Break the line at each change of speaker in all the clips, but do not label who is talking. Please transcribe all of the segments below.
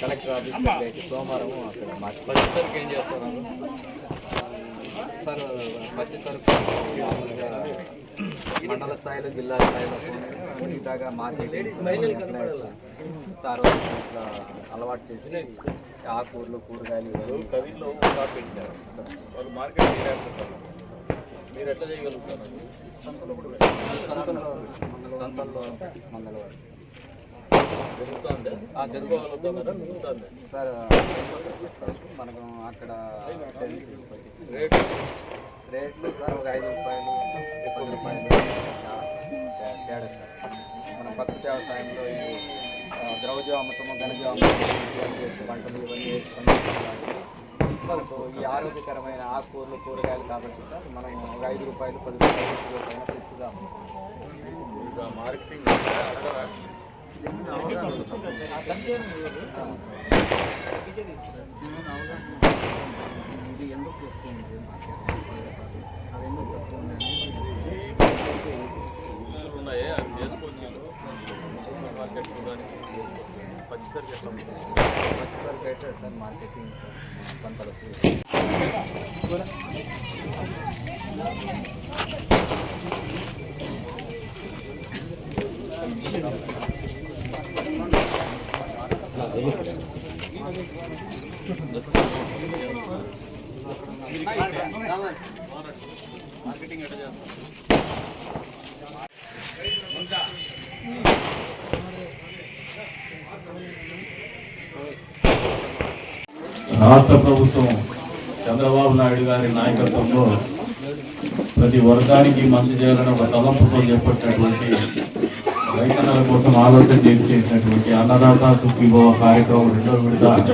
Collector office సోమవారం అక్కడ మార్చి పచ్చి సరుకు ఏం చేస్తున్నారు సార్ పచ్చి సరుకు మామూలుగా మండల స్థాయిలో జిల్లా స్థాయిలో మిగతాగా మార్కెట్ సార్ ఇట్లా అలవాటు చేసి ఆకుకూరలు కూరగాయలు
కవిలో పెట్టారు.
సార్.
వాళ్ళు మార్కెట్ మీరు ఎట్లా చేయగలుగుతారు?
సంతలో సంతల్లో మంగళవారం సార్ మనకు అక్కడ
రేటు?
రేట్లు సార్ ఒక ఐదు రూపాయలు పది రూపాయలు. తేడా సార్. మన పక్క వ్యవసాయంలో ఈ ఆ, ద్రవజ అమ్మటము ఘనజ అమ్మటము చేసే పంటలు ఇవన్నీ వేసుకొని మనకు ఈ ఆరోగ్యకరమైన ఆకుకూరలు కూరగాయలు కాబట్టి సార్ మనం ఒక ఐదు రూపాయలు పది రూపాయలు ఇరవై రూపాయలు తెచ్చుదాం
ఇంకా మార్కెటింగ్
ఇది ఎందుకు ఎక్కువ ఉంది అది ఎందుకు ఎక్కువ
ఇష్యూలు అవి చేసుకోవచ్చు మార్కెట్ చూడడానికి పచ్చిసరికి ఎట్లా ఉంటుంది
పచ్చి సార్ పెట్టారు సార్ మార్కెటింగ్ సార్
మార్కెటింగ్ ఎట్లా
రాష్ట్ర ప్రభుత్వం చంద్రబాబు నాయుడు గారి నాయకత్వంలో ప్రతి వర్గానికి మంచి చేయాలని ఒక తలంపుతో చేపట్టినటువంటి రైతన్నల కోసం ఆలోచన చేసి చేసినటువంటి అన్నదాత సుఖీభవ కార్యక్రమం రెండో విడత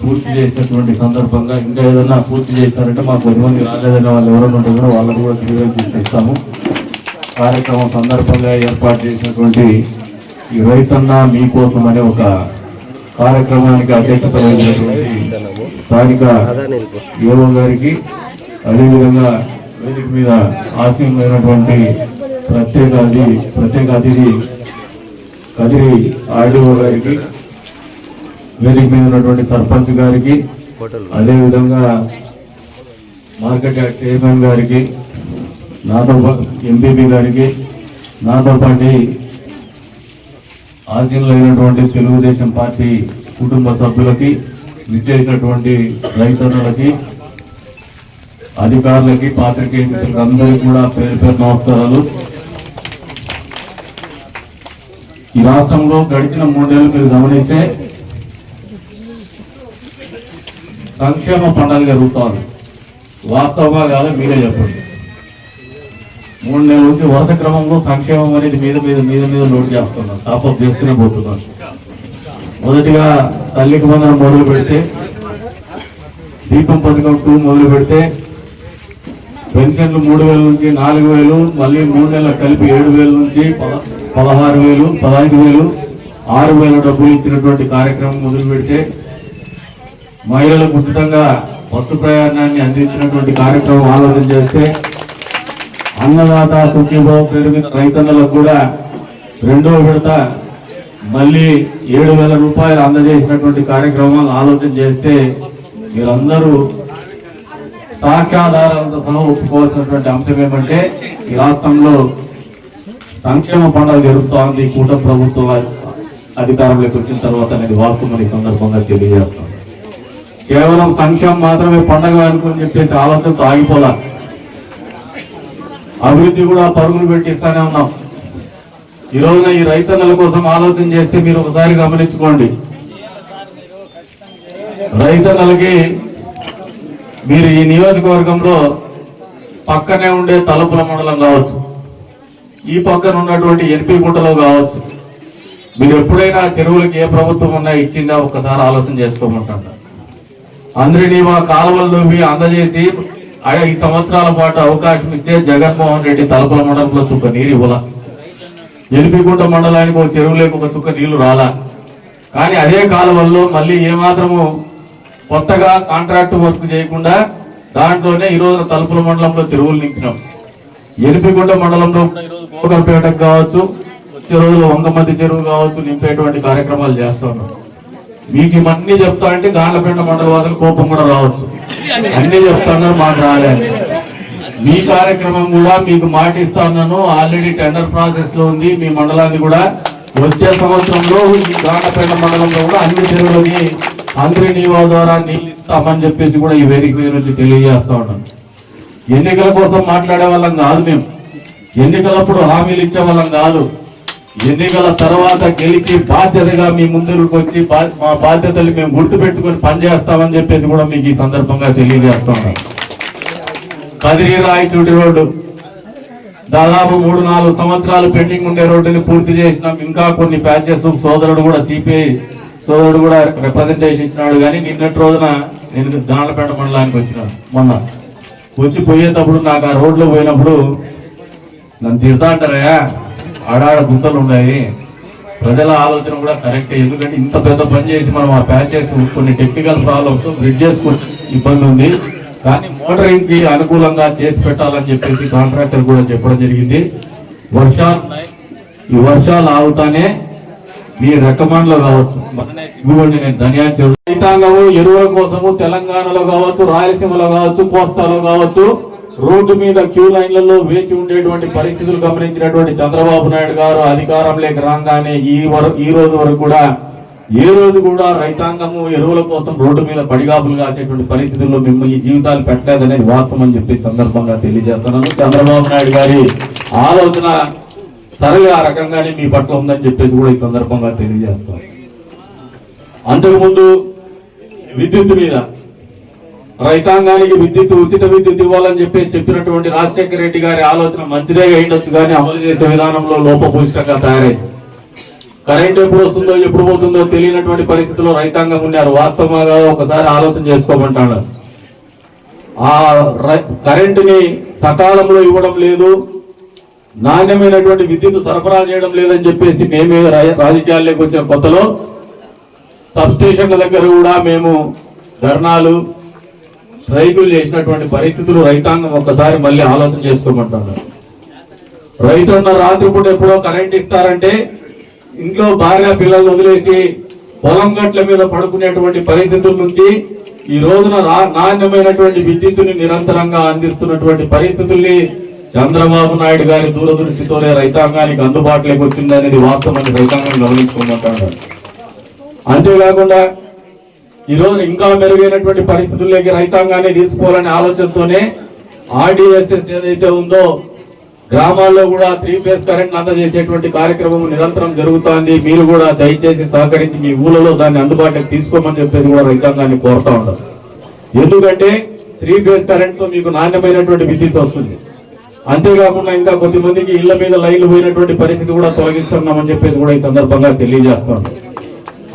పూర్తి చేసినటువంటి సందర్భంగా ఇంకా ఏదైనా పూర్తి చేస్తారంటే మాకు పది మంది రాలేదని వాళ్ళు ఎవరైనా ఉంటే కూడా వాళ్ళకు కూడా క్లియర్ చేస్తాము కార్యక్రమం సందర్భంగా ఏర్పాటు చేసినటువంటి ఈ రైతన్న మీకోసం అనే ఒక కార్యక్రమానికి అధ్యక్షత వహించినటువంటి స్థానిక ఏవో గారికి అదేవిధంగా వేదిక మీద ఆశీనమైనటువంటి ప్రత్యేక అతి ప్రత్యేక అతిథి కదిరి ఆర్డీఓ గారికి వేదిక మీద ఉన్నటువంటి సర్పంచ్ గారికి అదేవిధంగా మార్కెట్ చైర్మన్ గారికి నాతో ఎంపీపీ గారికి నాతో పాటు అయినటువంటి తెలుగుదేశం పార్టీ కుటుంబ సభ్యులకి విచ్చేసినటువంటి రైతన్నలకి అధికారులకి పాత్రికేయులకి అందరికీ కూడా పేరు పేరు నమస్కారాలు. ఈ రాష్ట్రంలో గడిచిన మూడేళ్ళు మీరు గమనిస్తే సంక్షేమ పండుగ జరుగుతోంది వాస్తవంగా కాదు మీరే చెప్పండి. మూడు నెలల నుంచి వరుస క్రమంలో సంక్షేమం అనేది మీద మీద మీద మీద లోడ్ చేస్తున్నాం టాపప్ చేస్తూనే పోతున్నాం మొదటిగా తల్లికి వందనం మొదలు పెడితే దీపం పథకం టూ మొదలు పెడితే పెన్షన్లు మూడు వేల నుంచి నాలుగు వేలు మళ్ళీ మూడు నెలలు కలిపి ఏడు వేల నుంచి పదహారు వేలు పదహైదు వేలు ఆరు వేల డబ్బులు ఇచ్చినటువంటి కార్యక్రమం మొదలుపెడితే మహిళలకు ఉచితంగా బస్సు ప్రయాణాన్ని అందించినటువంటి కార్యక్రమం ఆలోచన చేస్తే అన్నదాత సుఖీభావం పేరు మీద రైతన్నలకు కూడా రెండో విడత మళ్ళీ ఏడు వేల రూపాయలు అందజేసినటువంటి కార్యక్రమాలు ఆలోచన చేస్తే మీరందరూ సాక్ష్యాధారాలతో సహా ఒప్పుకోవాల్సినటువంటి అంశం ఏమంటే ఈ రాష్ట్రంలో సంక్షేమ పండుగ జరుగుతోంది కూట ప్రభుత్వం అధికారంలోకి వచ్చిన తర్వాత అనేది వాస్తవం ఈ సందర్భంగా తెలియజేస్తాం. కేవలం సంక్షేమం మాత్రమే పండగ అనుకుని చెప్పేసి ఆలోచనతో ఆగిపోలా. అభివృద్ధి కూడా పరుగులు పెట్టిస్తానే ఉన్నాం. ఈ రోజున ఈ రైతన్నల కోసం ఆలోచన చేస్తే మీరు ఒకసారి గమనించుకోండి. రైతన్నలకి మీరు ఈ నియోజకవర్గంలో పక్కనే ఉండే తలుపుల మండలం కావచ్చు. ఈ పక్కన ఉన్నటువంటి ఎన్పి గుంటలో కావచ్చు. మీరు ఎప్పుడైనా చెరువులకి ఏ ప్రభుత్వం ఉన్నా ఇచ్చిందా ఒక్కసారి ఆలోచన చేసుకోమంటారు అందరినీ మా కాలువల్లో అందజేసి ఐదు సంవత్సరాల పాటు అవకాశం ఇస్తే జగన్మోహన్ రెడ్డి తలపల మండలంలో చుక్క నీరు ఇవ్వాల. ఎలిపిగుంట మండలానికి ఒక చెరువులేకు ఒక చుక్క నీళ్ళు రాలా. కానీ అదే కాలువల్లో మళ్ళీ ఏమాత్రము కొత్తగా కాంట్రాక్ట్ వర్క్ చేయకుండా దాంట్లోనే ఈ రోజు తలుపుల మండలంలో చెరువులు నింపినాం. ఎలిపిగుంట మండలంలో కూడా ఈరోజు కావచ్చు వచ్చే వంగమతి చెరువు కావచ్చు నింపేటువంటి కార్యక్రమాలు చేస్తాను. మీకు ఇవన్నీ చెప్తా అంటే గాండ్లపేట మండల వాసులు కోపం కూడా రావచ్చు. అన్ని చెప్తాను మాకు రాలేదు. మీ కార్యక్రమం కూడా మీకు మాట ఇస్తాను ఆల్రెడీ టెండర్ ప్రాసెస్లో ఉంది. మీ మండలాన్ని కూడా వచ్చే సంవత్సరంలో ఈ గాండ్లపేట మండలంలో కూడా అన్ని చెరువులకి అందరి నీవా ద్వారా నీళ్ళు ఇస్తామని చెప్పేసి కూడా ఈ వేదిక మీద నుంచి తెలియజేస్తా ఉన్నాను. ఎన్నికల కోసం మాట్లాడే వాళ్ళం కాదు మేము. ఎన్నికలప్పుడు హామీలు ఇచ్చే వాళ్ళం కాదు. ఎన్నికల తర్వాత గెలిచి బాధ్యతగా మీ ముందుకు వచ్చి మా బాధ్యతలు మేము గుర్తుపెట్టుకుని పనిచేస్తామని చెప్పేసి కూడా మీకు ఈ సందర్భంగా తెలియజేస్తున్నాం కదిరి రాయచూటి రోడ్డు. దాదాపు మూడు నాలుగు సంవత్సరాలు పెండింగ్ ఉండే రోడ్డుని పూర్తి చేసినాం. ఇంకా కొన్ని ప్యాచెస్ సోదరుడు కూడా సిపిఐ సోదరుడు కూడా రిప్రజెంటేషన్ ఇచ్చినాడు. కానీ నిన్నటి రోజున నేను దానపేట మండలానికి వచ్చినాను మొన్న. వచ్చి పోయేటప్పుడు నాకు ఆ రోడ్లో పోయినప్పుడు నన్ను తిడతా అంటారా ఆడాడ గుంతలు ఉన్నాయి. ప్రజల ఆలోచన కూడా కరెక్ట్ ఎందుకంటే ఇంత పెద్ద పని చేసి మనం ఆ ప్యాచెస్ కొన్ని టెక్నికల్ ప్రాబ్లమ్స్ బ్రిడ్జెస్ ఇబ్బంది ఉంది. కానీ మోటరింగ్కి అనుకూలంగా చేసి పెట్టాలని చెప్పేసి కాంట్రాక్టర్ కూడా చెప్పడం జరిగింది. వర్షాలు ఉన్నాయి. ఈ వర్షాలు ఆగుతానే మీ రెక్కమండలో కావచ్చు. ఇవ్వండి నేను ధన్యాన్ని రైతాంగము ఎరువుల కోసము తెలంగాణలో కావచ్చు రాయలసీమలో కావచ్చు కోస్తాలో కావచ్చు రోడ్డు మీద క్యూ లైన్లలో వేచి ఉండేటువంటి పరిస్థితులు గమనించినటువంటి చంద్రబాబు నాయుడు గారు అధికారంలోకి రాగానే ఈ వరకు ఈ రోజు వరకు కూడా ఏ రోజు కూడా రైతాంగము ఎరువుల కోసం రోడ్డు మీద పడిగాపులు కాసేటువంటి పరిస్థితుల్లో మిమ్మల్ని ఈ జీవితాలు పెట్టలేదనేది వాస్తవం అని చెప్పి సందర్భంగా తెలియజేస్తున్నాను. చంద్రబాబు నాయుడు గారి ఆలోచన సరిగా ఆ రకంగానే మీ పట్ల ఉందని చెప్పేసి కూడా ఈ సందర్భంగా తెలియజేస్తాను అంతకుముందు విద్యుత్ మీద రైతాంగానికి విద్యుత్ ఉచిత విద్యుత్ ఇవ్వాలని చెప్పి చెప్పినటువంటి రాజశేఖర రెడ్డి గారి ఆలోచన మంచిదే అయిండొచ్చు కానీ అమలు చేసే విధానంలో లోపభూయిష్టంగా తయారైంది. కరెంట్ ఎప్పుడు వస్తుందో ఎప్పుడు పోతుందో తెలియనటువంటి పరిస్థితిలో రైతాంగం ఉన్నారు. వాస్తవంగా ఒకసారి ఆలోచన చేసుకోమంటాడు. ఆ రై- కరెంటుని సకాలంలో ఇవ్వడం లేదు నాణ్యమైనటువంటి విద్యుత్ సరఫరా చేయడం లేదని చెప్పేసి మేమే రాజకీయాల్లోకి వచ్చిన కొత్తలో సబ్స్టేషన్ల దగ్గర కూడా మేము ధర్నాలు స్ట్రైకులు చేసినటువంటి పరిస్థితులు రైతాంగం ఒక్కసారి మళ్ళీ ఆలోచన చేసుకోమంటున్నారు. రైతు ఉన్న రాత్రిపూట ఎప్పుడో కరెంట్ ఇస్తారంటే ఇంట్లో భార్య పిల్లలు వదిలేసి పొలం గట్ల మీద పడుకునేటువంటి పరిస్థితుల నుంచి ఈ రోజున నాణ్యమైనటువంటి విద్యుత్తుని నిరంతరంగా అందిస్తున్నటువంటి పరిస్థితుల్ని చంద్రబాబు నాయుడు గారి దూరదృష్టితోనే రైతాంగానికి అందుబాటులోకి వచ్చిందనేది వాస్తవాన్ని రైతాంగం గమనించుకుంటాడు అంతేకాకుండా ఈ రోజు ఇంకా మెరుగైనటువంటి పరిస్థితుల్లోకి రైతాంగాన్ని తీసుకోవాలనే ఆలోచనతోనే ఆర్డీఎస్ఎస్ ఏదైతే ఉందో గ్రామాల్లో కూడా త్రీ ఫేజ్ కరెంట్ అందజేసేటువంటి కార్యక్రమం నిరంతరం జరుగుతోంది. మీరు కూడా దయచేసి సహకరించి మీ ఊళ్ళలో దాన్ని అందుబాటులోకి తీసుకోమని చెప్పేసి కూడా రైతాంగాన్ని కోరుతా ఉంటారు ఎందుకంటే త్రీ ఫేజ్ కరెంట్తో మీకు నాణ్యమైనటువంటి విద్యుత్ వస్తుంది. అంతేకాకుండా ఇంకా కొద్దిమందికి ఇళ్ళ మీద లైన్లు పోయినటువంటి పరిస్థితి కూడా తొలగిస్తున్నామని చెప్పేసి కూడా ఈ సందర్భంగా తెలియజేస్తాం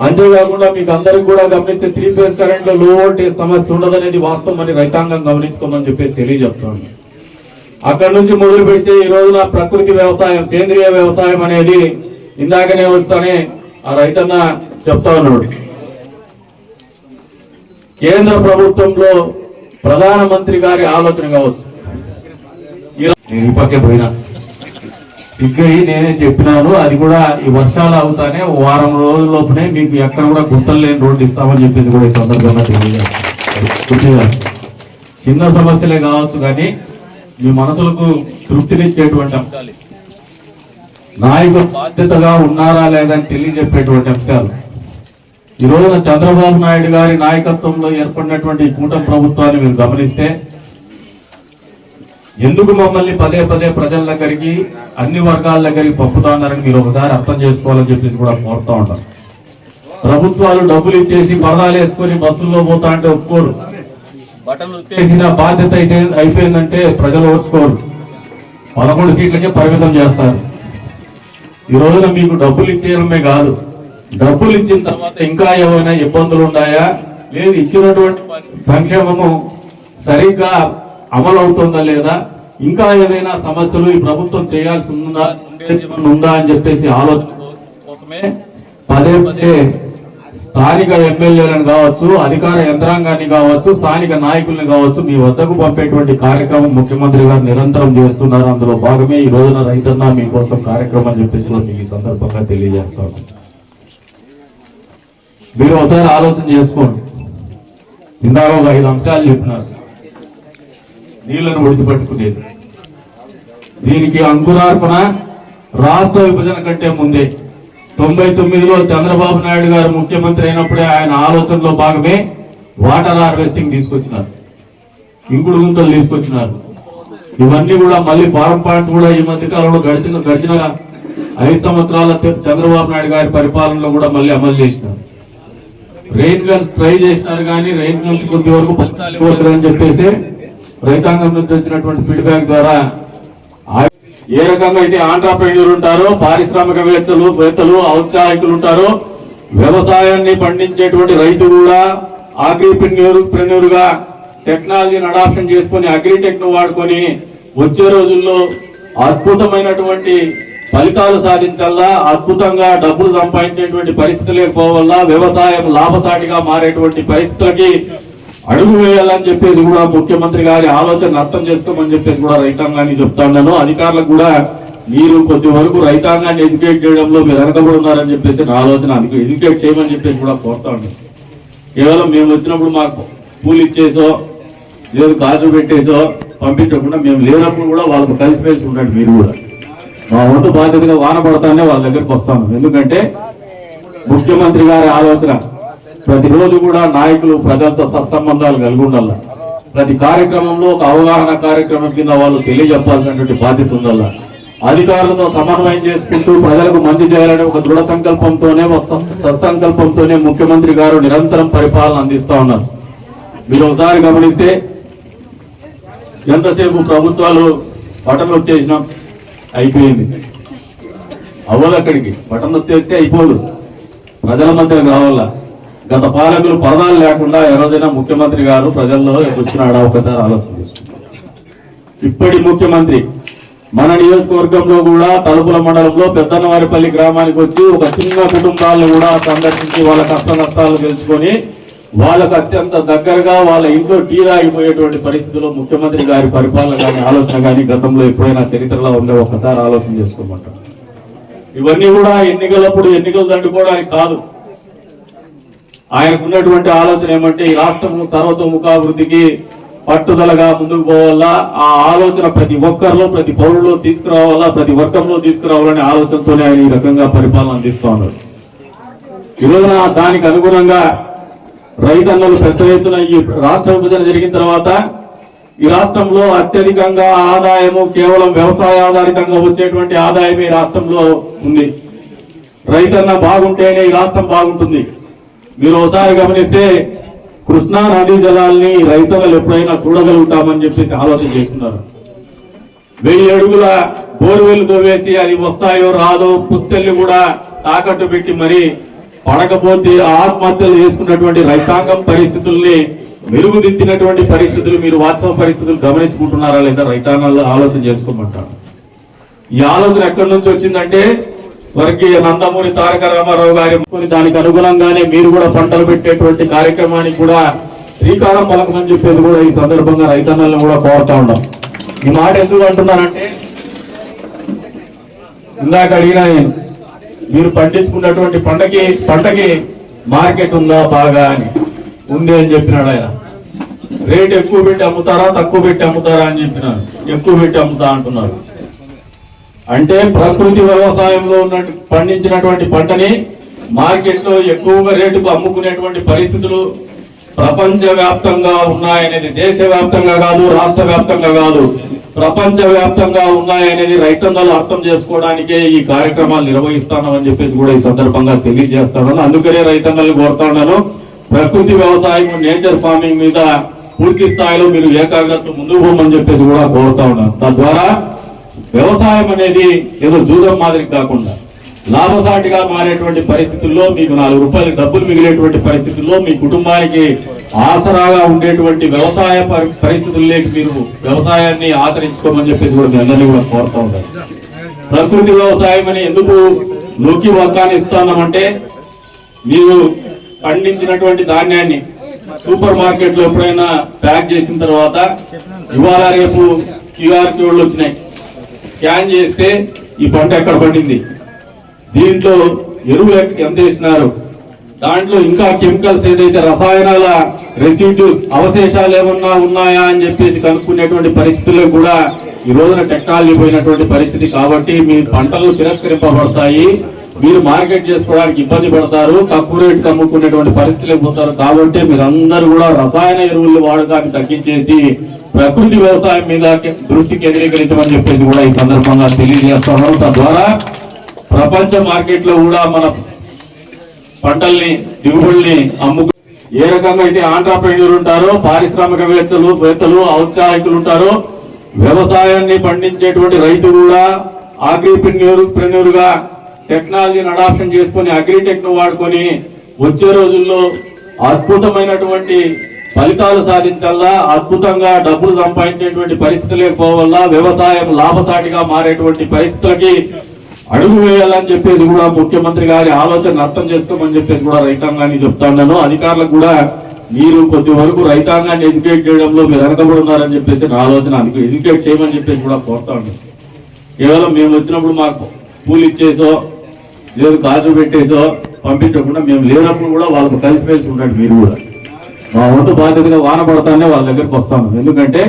అంతేకాకుండా మీకు అందరికి కూడా గమనిస్తే త్రీ ఫేజ్ కరెంట్లో లో వోల్టేజ్ సమస్య ఉండదనేది వాస్తవం అని రైతాంగం గమనించుకోమని చెప్పేసి తెలియజెప్తాను అక్కడ నుంచి మొదలు పెడితే ఈ రోజున ప్రకృతి వ్యవసాయం సేంద్రియ వ్యవసాయం అనేది ఇందాకనే వస్తానే ఆ రైతన్న చెప్తా ఉన్నాడు. కేంద్ర ప్రభుత్వంలో ప్రధానమంత్రి గారి ఆలోచన కావచ్చు. నేను పోయినా. సిగ్గయి నేనే చెప్పినాను అది కూడా ఈ వర్షాలు అవుతానే ఓ వారం రోజుల లోపునే మీకు ఎక్కడ కూడా గుర్తలు లేని రోడ్డు ఇస్తామని చెప్పేసి కూడా ఈ సందర్భంగా తెలియజేస్తాను. చిన్న సమస్యలే కావచ్చు కానీ మీ మనసులకు తృప్తినిచ్చేటువంటి అంశాలు. నాయకులు బాధ్యతగా ఉన్నారా లేదని తెలియజెప్పేటువంటి అంశాలు. ఈ రోజున చంద్రబాబు నాయుడు గారి నాయకత్వంలో ఏర్పడినటువంటి కూట కూటమి ప్రభుత్వాన్ని మీరు గమనిస్తే ఎందుకు మమ్మల్ని పదే పదే ప్రజల దగ్గరికి అన్ని వర్గాల దగ్గరికి పంపుతా ఉన్నారని మీరు ఒకసారి అర్థం చేసుకోవాలని చెప్పేసి కూడా కోరుతా ఉంటాం. ప్రభుత్వాలు డబ్బులు ఇచ్చేసి పరదాలు వేసుకొని బస్సుల్లో పోతా అంటే ఒప్పుకోరు. బట్టలు చేసిన బాధ్యత అయితే అయిపోయిందంటే ప్రజలు ఓర్చుకోరు. పదకొండు సీట్లకే పరిమితం చేస్తారు. ఈ రోజున మీకు డబ్బులు ఇచ్చేయడమే కాదు. డబ్బులు ఇచ్చిన తర్వాత ఇంకా ఏమైనా ఇబ్బందులు ఉన్నాయా? లేదు ఇచ్చినటువంటి సంక్షేమము సరిగ్గా అమలు అవుతుందా లేదా? ఇంకా ఏదైనా సమస్యలు ఈ ప్రభుత్వం చేయాల్సి ఉందా ఉందా అని చెప్పేసి ఆలోచన కోసమే పదే పదే స్థానిక ఎమ్మెల్యేలను కావచ్చు అధికార యంత్రాంగాన్ని కావచ్చు స్థానిక నాయకుల్ని కావచ్చు మీ వద్దకు పంపేటువంటి కార్యక్రమం ముఖ్యమంత్రి గారు నిరంతరం చేస్తున్నారు. అందులో భాగమే ఈ రోజున రైతన్న మీకోసం కార్యక్రమం అని చెప్పేసి మీకు ఈ సందర్భంగా తెలియజేస్తాను. మీరు ఒకసారి ఆలోచన చేసుకోండి. ఇందాక ఒక ఐదు అంశాలు చెప్పినారు. నీళ్ళను ఒడిసిపట్టుకునేది దీనికి అంకురార్పణ రాష్ట్ర విభజన కంటే ముందే. తొంభై తొమ్మిదిలో చంద్రబాబు నాయుడు గారు ముఖ్యమంత్రి అయినప్పుడే ఆయన ఆలోచనలో భాగమే వాటర్ హార్వెస్టింగ్ తీసుకొచ్చినారు. ఇంకుడు గుంతలు తీసుకొచ్చినారు. ఇవన్నీ కూడా మళ్ళీ ఫారం పాయింట్ కూడా ఈ మధ్య కాలంలో గడిచిన గడిచిన ఐదు సంవత్సరాల చంద్రబాబు నాయుడు గారి పరిపాలనలో కూడా మళ్ళీ అమలు చేసినారు. రెయిన్ గన్స్ ట్రై చేసినారు కానీ రెయిన్ గన్స్ కొద్ది వరకు ఫలితాలు అని చెప్పేసి రైతాంగం నుంచి వచ్చినటువంటి ఫీడ్బ్యాక్ ద్వారా ఏ రకంగా అయితే ఆంధ్రప్రజ్ఞులు ఉంటారో పారిశ్రామికవేత్తలు వేత్తలు ఔత్సాహికులు ఉంటారో వ్యవసాయాన్ని పండించేటువంటి రైతు కూడా అగ్రిప్రెన్యూర్ ప్రెన్యూర్గా టెక్నాలజీని అడాప్షన్ చేసుకొని అగ్రిటెక్ను వాడుకొని వచ్చే రోజుల్లో అద్భుతమైనటువంటి ఫలితాలు సాధించాలా అద్భుతంగా డబ్బులు సంపాదించేటువంటి పరిస్థితి లేకపోవల్ల వ్యవసాయం లాభసాటిగా మారేటువంటి పరిస్థితులకి అడుగు వేయాలని చెప్పేసి కూడా ముఖ్యమంత్రి గారి ఆలోచన అర్థం చేసుకోమని చెప్పేసి కూడా రైతాంగాన్ని చెప్తా ఉన్నాను. అధికారులకు కూడా మీరు కొద్ది వరకు రైతాంగాన్ని ఎడ్యుకేట్ చేయడంలో మీరు వెనకబడి ఉన్నారని చెప్పేసి నా ఆలోచన. అందుకు ఎడ్యుకేట్ చేయమని చెప్పేసి కూడా కోరుతా ఉన్నాను. కేవలం మేము వచ్చినప్పుడు మాకు పూలు ఇచ్చేసో లేదు గాజు పెట్టేసో పంపించకుండా మేము లేనప్పుడు కూడా వాళ్ళకు కలిసిపోయి ఉండండి మీరు కూడా. మా వంతు బాధ్యతగా వాన పడతానే వాళ్ళ దగ్గరికి వస్తాను. ఎందుకంటే ముఖ్యమంత్రి గారి ఆలోచన ప్రతిరోజు కూడా నాయకులు ప్రజలతో సత్సంబంధాలు కలిగి ఉండాల. ప్రతి కార్యక్రమంలో ఒక అవగాహన కార్యక్రమం కింద వాళ్ళు తెలియజెప్పాల్సినటువంటి బాధ్యత ఉండాల. అధికారులతో సమన్వయం చేసుకుంటూ ప్రజలకు మంచి చేయాలనే ఒక దృఢ సంకల్పంతోనే ఒక సత్సంకల్పంతోనే ముఖ్యమంత్రి గారు నిరంతరం పరిపాలన అందిస్తా ఉన్నారు. మీరు ఒకసారి గమనిస్తే ఎంతసేపు ప్రభుత్వాలు బటన్ వచ్చేసినాం అయిపోయింది. అవ్వదు అక్కడికి. బటన్ వచ్చేస్తే అయిపోదు. ప్రజల మధ్య కావాలా? గత పాలకులు పరదాలు లేకుండా ఎవరైనా ముఖ్యమంత్రి గారు ప్రజల్లో వచ్చినాడా? ఒకసారి ఆలోచన చేసుకుంటారు ఇప్పటి ముఖ్యమంత్రి మన నియోజకవర్గంలో కూడా తలుపుల మండలంలో పెద్దన్నవారిపల్లి గ్రామానికి వచ్చి ఒక చిన్న కుటుంబాలను కూడా సందర్శించి వాళ్ళ కష్ట నష్టాలు తెలుసుకొని వాళ్ళకు అత్యంత దగ్గరగా వాళ్ళ ఇంట్లో టీ పరిస్థితుల్లో పరిస్థితిలో ముఖ్యమంత్రి గారి పరిపాలన కానీ ఆలోచన కానీ గతంలో ఎప్పుడైనా చరిత్రలో ఉందో ఒకసారి ఆలోచన చేసుకోమంటారు. ఇవన్నీ కూడా ఎన్నికలప్పుడు ఎన్నికలు దండుకోవడానికి కాదు. ఆయనకున్నటువంటి ఆలోచన ఏమంటే ఈ రాష్ట్రము సర్వతోముఖాభివృద్ధికి పట్టుదలగా ముందుకు పోవాలా? ఆ ఆలోచన ప్రతి ఒక్కరిలో ప్రతి పౌరులో తీసుకురావాలా? ప్రతి వర్గంలో తీసుకురావాలనే ఆలోచనతోనే ఆయన ఈ రకంగా పరిపాలన అందిస్తూ ఉన్నారు. దానికి అనుగుణంగా రైతన్నలు పెద్ద ఎత్తున ఈ రాష్ట్ర విభజన జరిగిన తర్వాత ఈ రాష్ట్రంలో అత్యధికంగా ఆదాయము కేవలం వ్యవసాయ ఆధారితంగా వచ్చేటువంటి ఆదాయం ఈ రాష్ట్రంలో ఉంది. రైతన్న బాగుంటేనే ఈ రాష్ట్రం బాగుంటుంది. మీరు ఒకసారి గమనిస్తే కృష్ణా నదీ జలాల్ని రైతులు ఎప్పుడైనా చూడగలుగుతామని చెప్పేసి ఆలోచన చేస్తున్నారు. వెయ్యి అడుగుల బోర్వెల్ తోవేసి అది వస్తాయో రాదో పుస్తెల్ని కూడా తాకట్టు పెట్టి మరి పడకపోతే ఆత్మహత్యలు చేసుకున్నటువంటి రైతాంగం పరిస్థితుల్ని మెరుగుదిద్దినటువంటి పరిస్థితులు మీరు వాస్తవ పరిస్థితులు గమనించుకుంటున్నారా లేదా రైతాంగాల్లో ఆలోచన చేసుకోమంటారు? ఈ ఆలోచన ఎక్కడి నుంచి వచ్చిందంటే స్వర్గీయ నందమూరి తారక రామారావు గారి దానికి అనుగుణంగానే మీరు కూడా పంటలు పెట్టేటువంటి కార్యక్రమానికి కూడా శ్రీకారం పలకమని చెప్పేది కూడా ఈ సందర్భంగా రైతన్నలను కూడా కోరుతా ఉన్నాం. ఈ మాట ఎందుకు అంటున్నానంటే ఇందాక అడిగిన నేను మీరు పండించుకున్నటువంటి పంటకి పంటకి మార్కెట్ ఉందా బాగా అని. ఉంది అని చెప్పినాడు ఆయన. రేట్ ఎక్కువ పెట్టి అమ్ముతారా తక్కువ పెట్టి అమ్ముతారా అని చెప్పినారు ఎక్కువ పెట్టి అమ్ముతా అంటున్నారు. అంటే ప్రకృతి వ్యవసాయంలో ఉన్న పండించినటువంటి పంటని మార్కెట్లో ఎక్కువగా రేటుకు అమ్ముకునేటువంటి పరిస్థితులు ప్రపంచ వ్యాప్తంగా ఉన్నాయనేది దేశ వ్యాప్తంగా కాదు రాష్ట్ర వ్యాప్తంగా కాదు. ప్రపంచ వ్యాప్తంగా ఉన్నాయనేది రైతన్నలు అర్థం చేసుకోవడానికే ఈ కార్యక్రమాలు నిర్వహిస్తానని చెప్పేసి కూడా ఈ సందర్భంగా తెలియజేస్తాను. అందుకనే రైతన్నలు కోరుతున్నాను ప్రకృతి వ్యవసాయం నేచర్ ఫార్మింగ్ మీద పూర్తి స్థాయిలో మీరు ఏకాగ్రత ముందుకు పోమని చెప్పేసి కూడా కోరుతా ఉన్నాను. తద్వారా వ్యవసాయం అనేది ఏదో జూదం మాదిరి కాకుండా లాభసాటిగా మారేటువంటి పరిస్థితుల్లో మీకు నాలుగు రూపాయలు డబ్బులు మిగిలేటువంటి పరిస్థితుల్లో మీ కుటుంబానికి ఆసరాగా ఉండేటువంటి వ్యవసాయ పరి- పరిస్థితుల్లోకి మీరు వ్యవసాయాన్ని ఆచరించుకోమని చెప్పేసి కూడా మీ అందరినీ కూడా కోరుతా ఉంటారు ప్రకృతి వ్యవసాయం అని ఎందుకు నొక్కి వక్కాన్ని ఇస్తున్నామంటే మీరు పండించినటువంటి ధాన్యాన్ని సూపర్ మార్కెట్లో ఎప్పుడైనా ప్యాక్ చేసిన తర్వాత ఇవాళ రేపు క్యూఆర్ కోడ్లు వచ్చినాయి. స్కాన్ చేస్తే ఈ పంట ఎక్కడ పడింది? దీంట్లో ఎరువులు ఎంత వేసినారు? దాంట్లో ఇంకా కెమికల్స్ ఏదైతే రసాయనాల రెసిడ్యూస్ అవశేషాలు ఏమన్నా ఉన్నాయా అని చెప్పేసి కనుక్కునేటువంటి పరిస్థితుల్లో కూడా ఈ రోజున టెక్నాలజీ పోయినటువంటి పరిస్థితి కాబట్టి మీ పంటలు తిరస్కరింపబడతాయి. మీరు మార్కెట్ చేసుకోవడానికి ఇబ్బంది పడతారు తక్కువ రేటుకి అమ్ముకునేటువంటి పరిస్థితులు పోతారు కాబట్టి మీరందరూ కూడా రసాయన ఎరువులు వాడకాన్ని తగ్గించేసి ప్రకృతి వ్యవసాయం మీద దృష్టి కేంద్రీకరించమని చెప్పేసి కూడా ఈ సందర్భంగా తెలియజేస్తున్నాం. తద్వారా ప్రపంచ మార్కెట్లో కూడా మన పంటల్ని దిగుబడుల్ని అమ్ముకు ఏ రకంగా అయితే ఆంధ్రప్రజ్ఞులు ఉంటారో పారిశ్రామికవేత్తలు వేత్తలు ఔత్సాహికులు ఉంటారో వ్యవసాయాన్ని పండించేటువంటి రైతు కూడా అగ్రిప్రెన్యూర్ ప్రెన్యూర్గా టెక్నాలజీని అడాప్షన్ చేసుకొని అగ్రిటెక్ను వాడుకొని వచ్చే రోజుల్లో అద్భుతమైనటువంటి ఫలితాలు సాధించాలా? అద్భుతంగా డబ్బులు సంపాదించేటువంటి పరిస్థితులే పోవల్ల వ్యవసాయం లాభసాటిగా మారేటువంటి పరిస్థితులకి అడుగు వేయాలని చెప్పేసి కూడా ముఖ్యమంత్రి గారి ఆలోచన అర్థం చేసుకోమని చెప్పేసి కూడా రైతాంగాన్ని చెప్తా ఉన్నాను. అధికారులకు కూడా మీరు కొద్ది వరకు రైతాంగాన్ని ఎడ్యుకేట్ చేయడంలో మీరు వెనకబడి ఉన్నారని చెప్పేసి నా ఆలోచన. అందుకు ఎడ్యుకేట్ చేయమని చెప్పేసి కూడా కోరుతా ఉన్నాను. కేవలం మేము వచ్చినప్పుడు మాకు పూలు ఇచ్చేసో లేదు కాజు పెట్టేసో పంపించకుండా మేము లేనప్పుడు కూడా వాళ్ళకు కలిసిమెలిసి ఉండండి మీరు కూడా. మా వంతు బాధ్యతగా వాన పడతానే వాళ్ళ దగ్గరికి వస్తాము. ఎందుకంటే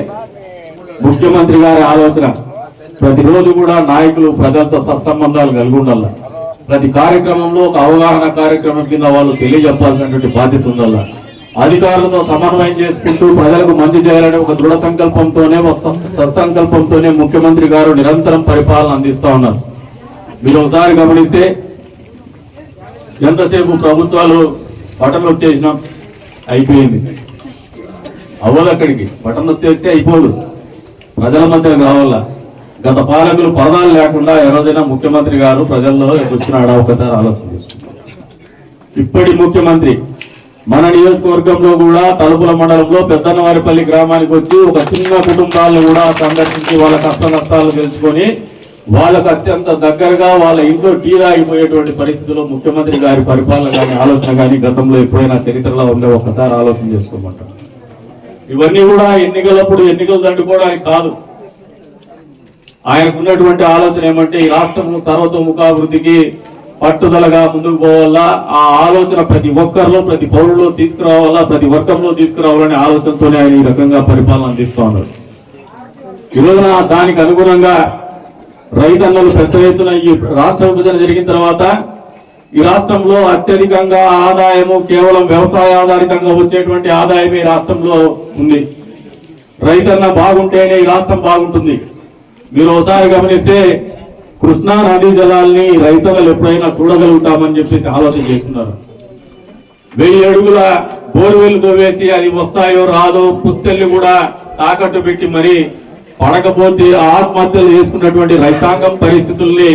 ముఖ్యమంత్రి గారి ఆలోచన ప్రతిరోజు కూడా నాయకులు ప్రజలతో సత్సంబంధాలు కలిగి ఉండాల. ప్రతి కార్యక్రమంలో ఒక అవగాహన కార్యక్రమం కింద వాళ్ళు తెలియజెప్పాల్సినటువంటి బాధ్యత ఉండాల. అధికారులతో సమన్వయం చేసుకుంటూ ప్రజలకు మంచి చేయాలనే ఒక దృఢ సంకల్పంతోనే ఒక సత్సంకల్పంతోనే ముఖ్యమంత్రి గారు నిరంతరం పరిపాలన అందిస్తా ఉన్నారు. మీరు ఒకసారి గమనిస్తే ఎంతసేపు ప్రభుత్వాలు బటన్ వచ్చేసినాం అయిపోయింది. అవ్వదు అక్కడికి. బటన్ వచ్చేస్తే అయిపోదు. ప్రజల మధ్య కావాలా గత పాలకులు పరదాలు లేకుండా ఏ రోజైనా ముఖ్యమంత్రి గారు ప్రజల్లో వచ్చినాడా? ఒకసారి ఆలోచన ఇప్పటి ముఖ్యమంత్రి మన నియోజకవర్గంలో కూడా తలుపుల మండలంలో పెద్దన్నవారిపల్లి గ్రామానికి వచ్చి ఒక చిన్న కుటుంబాలను కూడా సందర్శించి వాళ్ళ కష్ట నష్టాలు తెలుసుకొని వాళ్ళకు అత్యంత దగ్గరగా వాళ్ళ ఇంట్లో టీరా అయిపోయేటువంటి పరిస్థితిలో ముఖ్యమంత్రి గారి పరిపాలన కానీ ఆలోచన కానీ గతంలో ఎప్పుడైనా చరిత్రలో ఉందో ఒకసారి ఆలోచన చేసుకోమంటారు. ఇవన్నీ కూడా ఎన్నికలప్పుడు ఎన్నికలు దండుకోవడానికి కాదు. ఆయనకు ఉన్నటువంటి ఆలోచన ఏమంటే ఈ రాష్ట్రం సర్వతోముఖాభివృద్ధికి పట్టుదలగా ముందుకు పోవాలా? ఆ ఆలోచన ప్రతి ఒక్కరిలో ప్రతి పౌరులో తీసుకురావాలా? ప్రతి వర్గంలో తీసుకురావాలనే ఆలోచనతోనే ఆయన ఈ రకంగా పరిపాలన అందిస్తూ ఉన్నారు. ఈరోజున దానికి అనుగుణంగా రైతన్నలు పెద్ద ఎత్తున ఈ రాష్ట్ర విభజన జరిగిన తర్వాత ఈ రాష్ట్రంలో అత్యధికంగా ఆదాయము కేవలం వ్యవసాయ ఆధారితంగా వచ్చేటువంటి ఆదాయం ఈ రాష్ట్రంలో ఉంది. రైతన్న బాగుంటేనే ఈ రాష్ట్రం బాగుంటుంది. మీరు ఒకసారి గమనిస్తే కృష్ణా నదీ జలాల్ని రైతన్నలు ఎప్పుడైనా చూడగలుగుతామని చెప్పేసి ఆలోచన చేస్తున్నారు. వెయ్యి అడుగుల బోరువెల్లు తోవేసి అది వస్తాయో రాదో పుస్తెల్ని కూడా తాకట్టు పెట్టి మరి పడకపోతే ఆత్మహత్యలు చేసుకున్నటువంటి రైతాంగం పరిస్థితుల్ని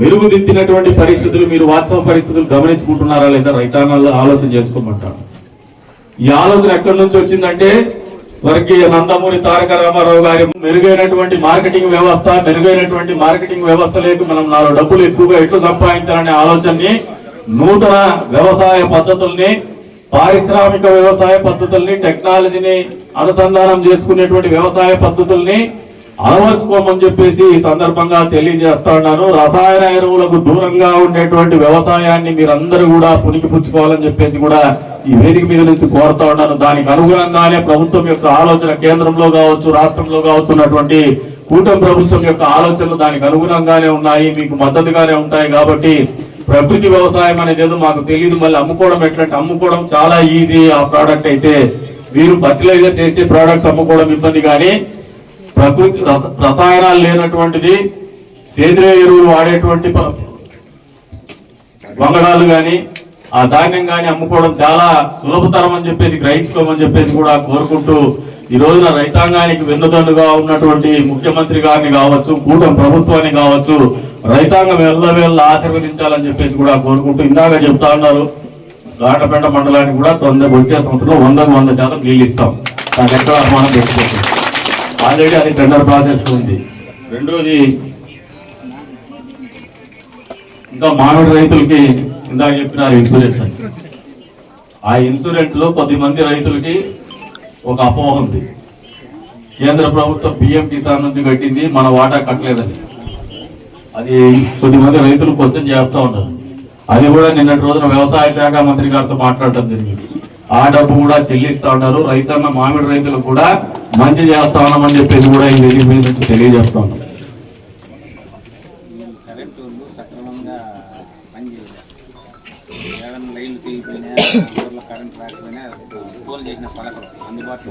మెరుగుదిద్దినటువంటి పరిస్థితులు మీరు వాస్తవ పరిస్థితులు గమనించుకుంటున్నారా లేదా రైతాంగాల్లో ఆలోచన చేసుకోమంటారు? ఈ ఆలోచన ఎక్కడి నుంచి వచ్చిందంటే స్వర్గీయ నందమూరి తారక రామారావు గారి మెరుగైనటువంటి మార్కెటింగ్ వ్యవస్థ మెరుగైనటువంటి మార్కెటింగ్ వ్యవస్థ లేక మనం నాలుగు డబ్బులు ఎక్కువగా ఎట్లు సంపాదించాలనే ఆలోచనని నూతన వ్యవసాయ పద్ధతుల్ని పారిశ్రామిక వ్యవసాయ పద్ధతుల్ని టెక్నాలజీని అనుసంధానం చేసుకునేటువంటి వ్యవసాయ పద్ధతుల్ని అలవర్చుకోమని చెప్పేసి ఈ సందర్భంగా తెలియజేస్తా ఉన్నాను రసాయన ఎరువులకు దూరంగా ఉండేటువంటి వ్యవసాయాన్ని మీరందరూ కూడా పునికి పుచ్చుకోవాలని చెప్పేసి కూడా ఈ వేదిక మీద నుంచి కోరుతా ఉన్నాను. దానికి అనుగుణంగానే ప్రభుత్వం యొక్క ఆలోచన కేంద్రంలో కావచ్చు రాష్ట్రంలో కావచ్చు ఉన్నటువంటి కూటమి ప్రభుత్వం యొక్క ఆలోచనలు దానికి అనుగుణంగానే ఉన్నాయి మీకు మద్దతుగానే ఉంటాయి కాబట్టి ప్రకృతి వ్యవసాయం అనేది ఏదో మాకు తెలియదు మళ్ళీ అమ్ముకోవడం ఎట్లంటే అమ్ముకోవడం చాలా ఈజీ ఆ ప్రోడక్ట్ అయితే మీరు ఫర్టిలైజర్ చేసే ప్రోడక్ట్స్ అమ్ముకోవడం ఇబ్బంది కానీ ప్రకృతి రస- రసాయనాలు లేనటువంటిది సేంద్రియ ఎరువులు వాడేటువంటి వంగడాలు కానీ ఆ ధాన్యం కానీ అమ్ముకోవడం చాలా సులభతరం అని చెప్పేసి గ్రహించుకోమని చెప్పేసి కూడా కోరుకుంటూ ఈ రోజున రైతాంగానికి వెన్నుదన్నుగా ఉన్నటువంటి ముఖ్యమంత్రి గారిని కావచ్చు కూటమి ప్రభుత్వాన్ని కావచ్చు రైతాంగం ఎల్లవేళ్ళ ఆశీర్వదించాలని చెప్పేసి కూడా కోరుకుంటూ ఇందాక చెప్తా ఉన్నారు. గాటపేట మండలానికి కూడా తొందరగా వచ్చే సంవత్సరంలో వందకు వంద శాతం నీళ్ళు ఇస్తాం. నాకు ఎక్కడ అనుమానం పెట్టుకోవచ్చు ఆల్రెడీ అది టెండర్ ప్రాసెస్ ఉంది. రెండోది ఇంకా మామిడి రైతులకి ఇందాక చెప్పిన ఇన్సూరెన్స్ ఆ ఇన్సూరెన్స్లో కొద్ది మంది రైతులకి ఒక అపోహ ఉంది. కేంద్ర ప్రభుత్వం పిఎం కిసాన్ నుంచి కట్టింది మన వాటా కట్టలేదని. అది కొద్దిమంది రైతులు క్వశ్చన్ చేస్తూ ఉన్నారు. అది కూడా నిన్నటి రోజున వ్యవసాయ శాఖ మంత్రి గారితో మాట్లాడటం జరిగింది. ఆ డబ్బు కూడా చెల్లిస్తా ఉన్నారు. రైతన్న మామిడి రైతులకు కూడా మంచి చేస్తా ఉన్నామని చెప్పేసి కూడా ఈ వెయ్యి మీద నుంచి తెలియజేస్తా ఉన్నాం.
వాళ్ళు అందుబాటులో